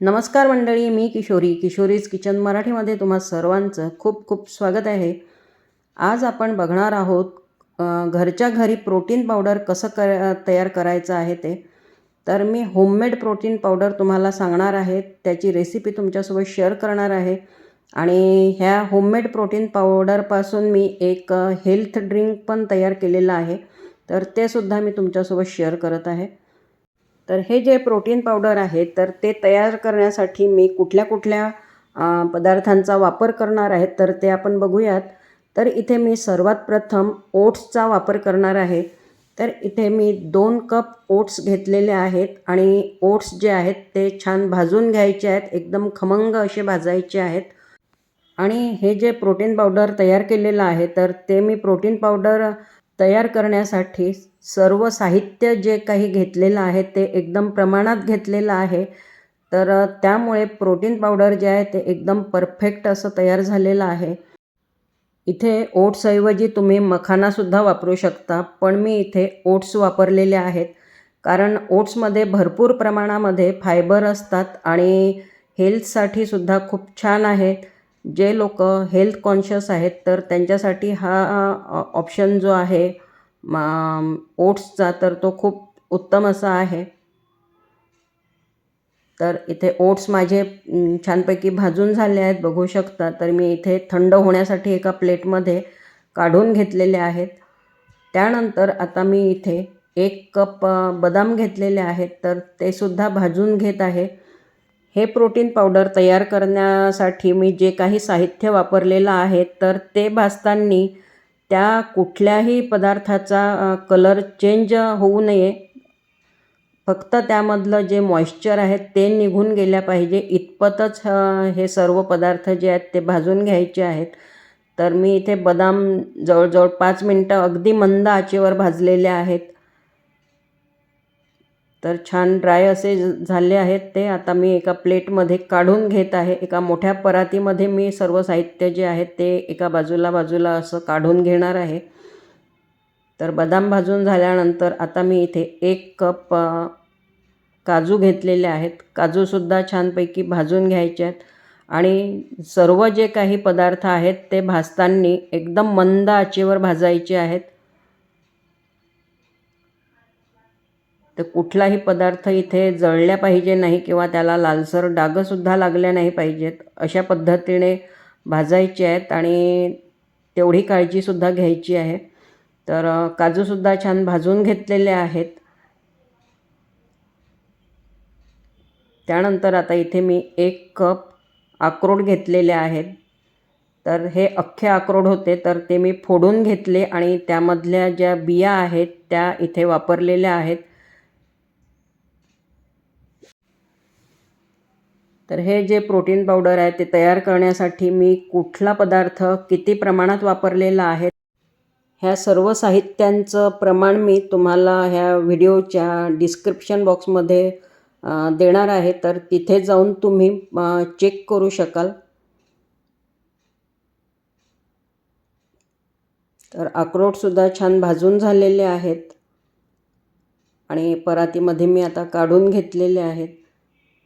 नमस्कार मंडळी मी किशोरी. किशोरीज किचन मराठीमध्ये तुम्हा सर्वांचं खूप खूप स्वागत आहे. आज आपण बघणार आहोत घरच्या घरी प्रोटीन पावडर कसं कर तयार करायचं आहे ते. तर मी होममेड प्रोटीन पावडर तुम्हाला सांगणार आहे. त्याची रेसिपी तुमच्यासोबत शेअर करणार आहे. आणि ह्या होममेड प्रोटीन पावडरपासून मी एक हेल्थ ड्रिंक पण तयार केलेलं आहे. तर ते सुद्धा मी तुमच्यासोबत शेअर करत आहे. तर हे जे प्रोटीन पावडर आहे तर ते तयार करण्यासाठी मी कुठल्या कुठल्या पदार्थांचा वापर करणार आहे तर ते आपण बघूयात. तर इथे मी सर्वात प्रथम ओट्सचा वापर करणार आहे. तर इथे मी दोन कप ओट्स घेतलेले आहेत आणि ओट्स जे आहेत ते छान भाजून घ्यायचे आहेत एकदम खमंग असे भाजायचे आहेत. आणि हे जे प्रोटीन पावडर तयार केलेलं आहे तर ते मी प्रोटीन पावडर तयार करण्यासाठी सर्व साहित्य जे काही घेतलेलं आहे ते एकदम प्रमाणात घेतलेलं आहे. तर त्यामुळे प्रोटीन पावडर जे आहे ते एकदम परफेक्ट असं तयार झालेलं आहे. इथे ओट्सऐवजी तुम्ही मखानासुद्धा वापरू शकता पण मी इथे ओट्स वापरलेले आहेत. कारण ओट्समध्ये भरपूर प्रमाणामध्ये फायबर असतात आणि हेल्थसाठी सुद्धा खूप छान आहेत. जे लोक हेल्थ कॉन्शियस आहेत तर त्यांच्यासाठी हा ऑप्शन जो आहे ओट्सचा तर तो खूप उत्तम असा आहे. तर इथे ओट्स माझे छानपैकी भाजून झाले आहेत बघू शकता. तर मी इथे थंड होण्यासाठी एका प्लेटमध्ये काढून घेतलेले आहेत. त्यानंतर आता मी इथे एक कप बदाम घेतलेले आहेत. तर ते सुद्धा भाजून घेत आहे. हे प्रोटीन पावडर तयार करण्यासाठी मी जे काही साहित्य वापरलेलं आहे तर ते भाजताना त्या कुठल्याही पदार्थाचा कलर चेंज होऊ नये. फक्त त्यामधलं जे मॉइश्चर आहे ते निघून गेल्या पाहिजे. इतपतच हे सर्व पदार्थ जे आहेत ते भाजून घ्यायचे आहेत. तर मी इथे बदाम जवळजवळ पाच मिनटं अगदी मंद आचेवर भाजलेले आहेत. तर छान ड्राय असे झाले आहेत ते. आता मी एका प्लेटमध्ये काढून घेत आहे. एका मोठ्या परातीमध्ये मी सर्व साहित्य जे आहे ते एका बाजूला बाजूला असं काढून घेणार आहे. तर बदाम भाजून झाल्यानंतर आता मी इथे एक कप काजू घेतलेले आहेत. काजूसुद्धा छानपैकी भाजून घ्यायचे आहेत. आणि सर्व जे काही पदार्थ आहेत ते भाजताना एकदम मंद आचेवर भाजायचे आहेत. तर कुठलाही पदार्थ इथे जळल्या पाहिजे नाही किंवा त्याला लालसर डागंसुद्धा लागल्या नाही पाहिजेत अशा पद्धतीने भाजायचे आहेत आणि तेवढी काळजीसुद्धा घ्यायची आहे. तर काजूसुद्धा छान भाजून घेतलेले आहेत. त्यानंतर आता इथे मी एक कप अक्रोड घेतलेले आहेत. तर हे अख्खे अक्रोड होते तर ते मी फोडून घेतले आणि त्यामधल्या ज्या बिया आहेत त्या इथे वापरलेल्या आहेत. तर हे जे प्रोटीन पावडर आहे ते तयार करण्यासाठी मी कुठला पदार्थ किती प्रमाणात वापरलेला आहे ह्या सर्व साहित्यांचं प्रमाण मी तुम्हाला ह्या व्हिडिओच्या डिस्क्रिप्शन बॉक्समध्ये देणार आहे. तर तिथे जाऊन तुम्ही चेक करू शकाल. तर अक्रोडसुद्धा छान भाजून झालेले आहेत. आणि परातीमध्ये मी आता काढून घेतलेले आहेत.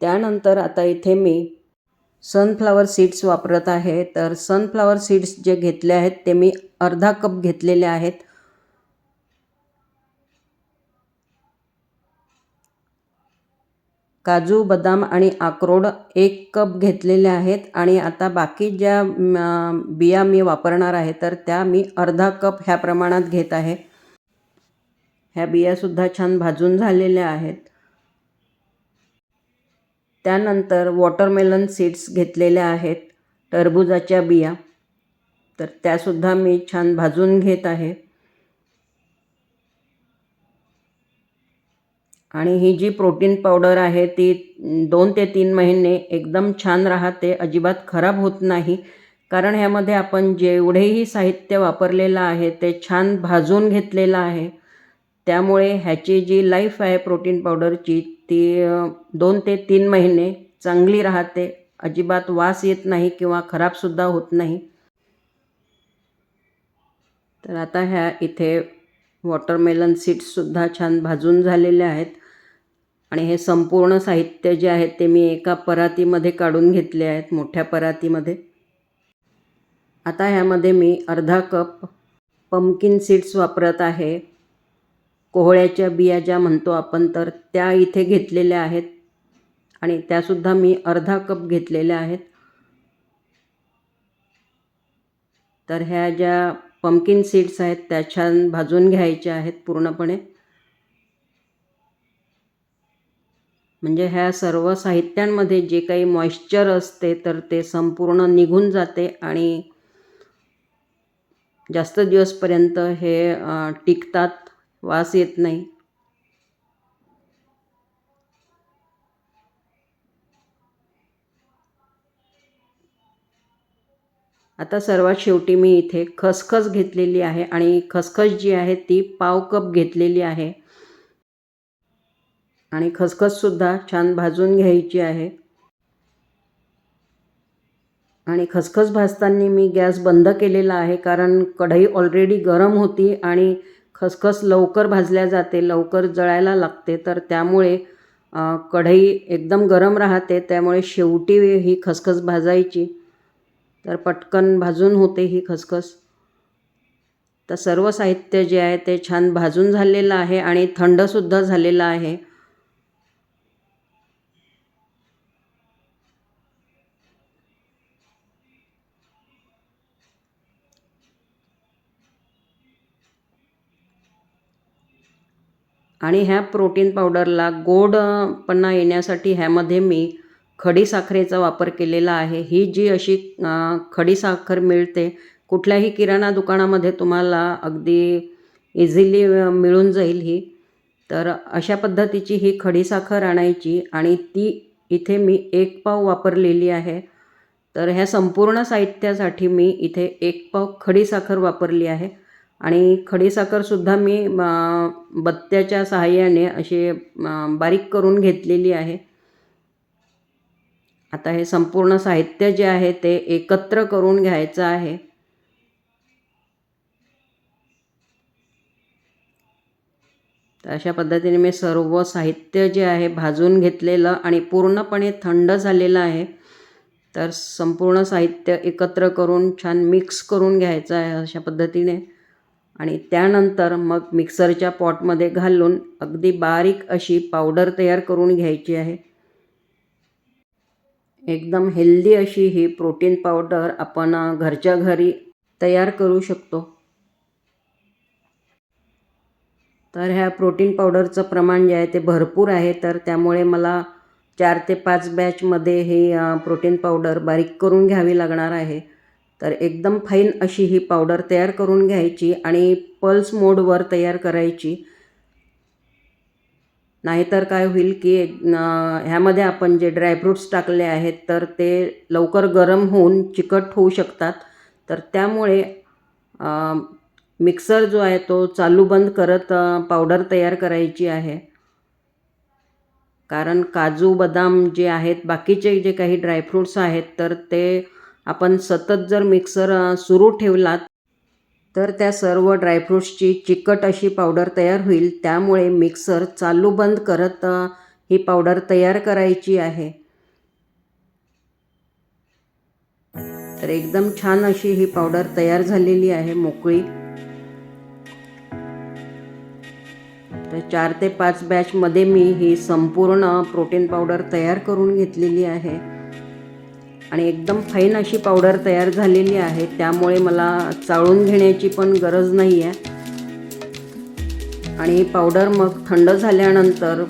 त्यानंतर आता इथे मी सनफ्लावर सीड्स वापरत आहे. तर सनफ्लावर सीड्स जे घेतले आहेत ते मी अर्धा कप घेतलेले आहेत. काजू बदाम आणि अक्रोड एक कप घेतलेले आहेत. आणि आता बाकी ज्या बिया मी वापरणार आहे तर त्या मी अर्धा कप ह्या प्रमाणात घेत आहे. ह्या बियासुद्धा छान भाजून झालेल्या आहेत. त्यानंतर वॉटरमेलन सीड्स घेतलेल्या आहेत टरबुजाच्या बिया. तर त्यासुद्धा मी छान भाजून घेत आहे. आणि ही जी प्रोटीन पावडर आहे ती दोन ते तीन महिने एकदम छान राहते अजिबात खराब होत नाही. कारण ह्यामध्ये आपण जेवढेही साहित्य वापरलेलं आहे ते छान भाजून घेतलेलं आहे. त्यामुळे ह्याची जी लाईफ आहे प्रोटीन पावडरची ती दोन ते तीन महिने चांगली राहते. अजिबात वास येत नाही किंवा खराबसुद्धा होत नाही. तर आता ह्या इथे वॉटरमेलन सीड्ससुद्धा छान भाजून झालेले आहेत. आणि हे संपूर्ण साहित्य जे आहे ते मी एका परातीमध्ये काढून घेतले आहेत मोठ्या परातीमध्ये. आता ह्यामध्ये मी अर्धा कप पंपकिन सीड्स वापरत आहे. कोहळ्याच्या बिया ज्या म्हणतो आपण तर त्या इथे घेतलेल्या आहेत. आणि त्यासुद्धा मी अर्धा कप घेतलेल्या आहेत. तर ह्या ज्या पंपकिन सीड्स आहेत त्या छान भाजून घ्यायच्या आहेत पूर्णपणे. म्हणजे ह्या सर्व साहित्यांमध्ये जे काही मॉइश्चर असते तर ते संपूर्ण निघून जाते. आणि जास्त दिवसपर्यंत हे टिकतात. वास येत नाही. आता सर्वात शेवटी मी इथे खसखस घेतलेली आहे आणि खसखस जी आहे ती पाव कप घेतलेली आहे. आणि खसखससुद्धा छान भाजून घ्यायची आहे. आणि खसखस भाजताना मी गॅस बंद केलेला आहे कारण कढई ऑलरेडी गरम होती आणि खसखस लवकर भाजल्या जाते लवकर जळायला लागते. तर त्यामुळे कढई एकदम गरम राहते. त्यामुळे शेवटी ही खसखस भाजायची. तर पटकन भाजून होते ही खसखस. तर सर्व साहित्य जे आहे ते छान भाजून झालेलं आहे आणि थंडसुद्धा झालेलं आहे. आणि ह्या प्रोटीन पावडरला गोडपणा येण्यासाठी ह्यामध्ये मी खडी साखरेचा वापर केलेला आहे. ही जी अशी खडीसाखर खडी साखर मिळते कुठल्याही किराणा दुकानामध्ये तुम्हाला अगदी इझिली मिळून जाईल ही. तर अशा पद्धतीची ही खडीसाखर आणायची आणि ती इथे मी एक पाव वापरलेली आहे. तर ह्या संपूर्ण साहित्यासाठी मी इथे एक पाव खडीसाखर वापरली आहे. आणि खडीसाखरसुद्धा मी बत्त्याच्या सहाय्याने अशी बारीक करून घेतलेली आहे. आता हे संपूर्ण साहित्य जे आहे ते एकत्र करून घ्यायचं आहे. तर अशा पद्धतीने मी सर्व साहित्य जे आहे भाजून घेतलेलं आणि पूर्णपणे थंड झालेलं आहे. तर संपूर्ण साहित्य एकत्र करून छान मिक्स करून घ्यायचं आहे अशा पद्धतीने. आणि त्यानंतर मग मिक्सरच्या पॉटमध्ये घालून अगदी बारीक अशी पावडर तयार करून घ्यायची आहे. एकदम हेल्दी अशी ही प्रोटीन पावडर आपण घरच्या घरी तयार करू शकतो. तर ह्या प्रोटीन पावडरचं प्रमाण जे आहे ते भरपूर आहे तर त्यामुळे मला चार ते पाच बॅचमध्ये ही प्रोटीन पावडर बारीक करून घ्यावी लागणार आहे. तर एकदम फाईन अशी ही पावडर तयार करून घ्यायची आणि पल्स मोडवर तयार करायची. नाहीतर काय होईल की ह्यामध्ये आपण जे ड्रायफ्रूट्स टाकले आहेत तर ते लवकर गरम होऊन चिकट होऊ शकतात. तर त्यामुळे मिक्सर जो आहे तो चालू बंद करत पावडर तयार करायची आहे. कारण काजू बदाम जे आहेत बाकीचे जे काही ड्रायफ्रूट्स आहेत तर ते आपण सतत जर मिक्सर सुरू ठेवलात तर त्या सर्व ड्रायफ्रूट्सची चिकट अशी पावडर तयार होईल. त्यामुळे मिक्सर चालू बंद करत ही पावडर तयार करायची आहे. तर एकदम छान अशी ही पावडर तयार झालेली आहे मोकळी. तर चार ते पाच बॅचमध्ये मी ही संपूर्ण प्रोटीन पावडर तयार करून घेतलेली आहे. आणि एकदम फाईन अशी पावडर तयार झालेली आहे. त्यामुळे मला चाळून घेण्याची पण गरज नाही आहे आणि पावडर मग थंड झाल्यानंतर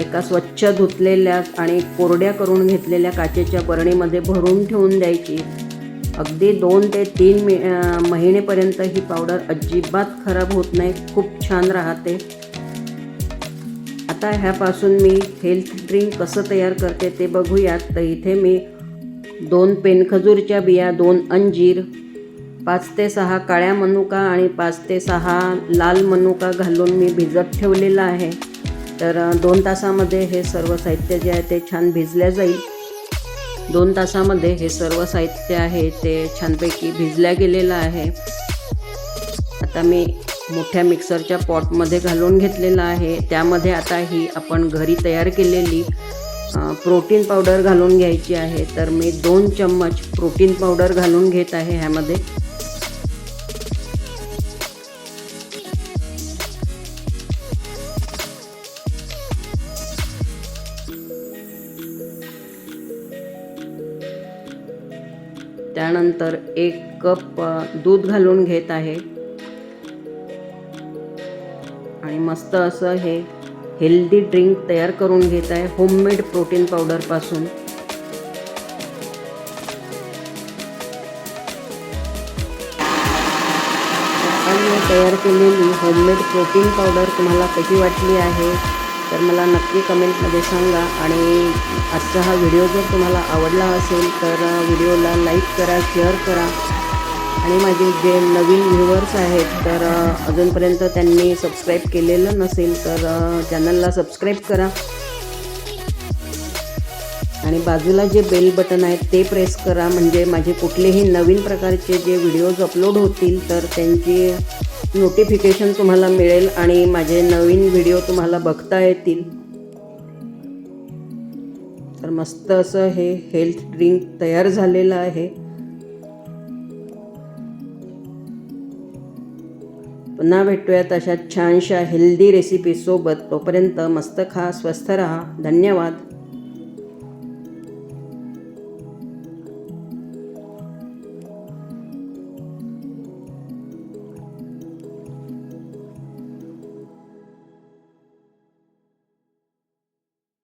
एका स्वच्छ धुतलेल्या आणि कोरड्या करून घेतलेल्या काचेच्या बरणीमध्ये भरून ठेवून द्यायची. अगदी दोन ते तीन महिनेपर्यंत ही पावडर अजिबात खराब होत नाही. खूप छान राहते. आता ह्यापासून मी हेल्थ ड्रिंक कसं तयार करते ते बघूयात. तर इथे मी दोन पेनखजूरच्या बिया दोन अंजीर पाच ते सहा काळ्या मनुका आणि पाच ते सहा लाल मनुका घालून मी भिजत ठेवलेलं आहे. तर दोन तासामध्ये हे सर्व साहित्य जे आहे ते छान भिजल्या जाईल. दोन तासामध्ये हे सर्व साहित्य आहे ते छानपैकी भिजल्या गेलेलं आहे. आता मी मोठ्या मिक्सरच्या पॉटमध्ये घालून घेतलेलं आहे. त्यामध्ये आता ही आपण घरी तयार केलेली प्रोटीन पावडर घालून घ्यायची आहे. तर मी दोन चम्मच प्रोटीन पावडर घालून घेत आहे ह्यामध्ये. त्यानंतर एक कप दूध घालून घेत आहे. आणि मस्त असं हे हेल्दी ड्रिंक तयार करून घेत आहे होममेड प्रोटीन पावडरपासून मी तयार केलेली होममेड प्रोटीन पावडर तुम्हाला कशी वाटली आहे तर मला नक्की कमेंटमध्ये सांगा. आणि आजचा हा व्हिडिओ जर तुम्हाला आवडला असेल तर व्हिडिओला लाईक करा शेअर करा. आणि माझे जे नवीन व्ह्युअर्स आहेत तर अजूनपर्यंत त्यांनी सबस्क्राईब केलेलं नसेल तर चॅनलला सबस्क्राईब करा. आणि बाजूला जे बेल बटन आहे ते प्रेस करा. म्हणजे माझे कुठलेही नवीन प्रकारचे जे व्हिडिओज अपलोड होतील तर त्यांची नोटिफिकेशन तुम्हाला मिळेल आणि माझे नवीन व्हिडिओ तुम्हाला बघता येतील. तर मस्त असं हे हेल्थ ड्रिंक तयार झालेलं आहे. पुन्हा भेटूयात अशा छानशा हेल्दी रेसिपीसोबत तोपर्यंत मस्त खा स्वस्थ रहा. धन्यवाद.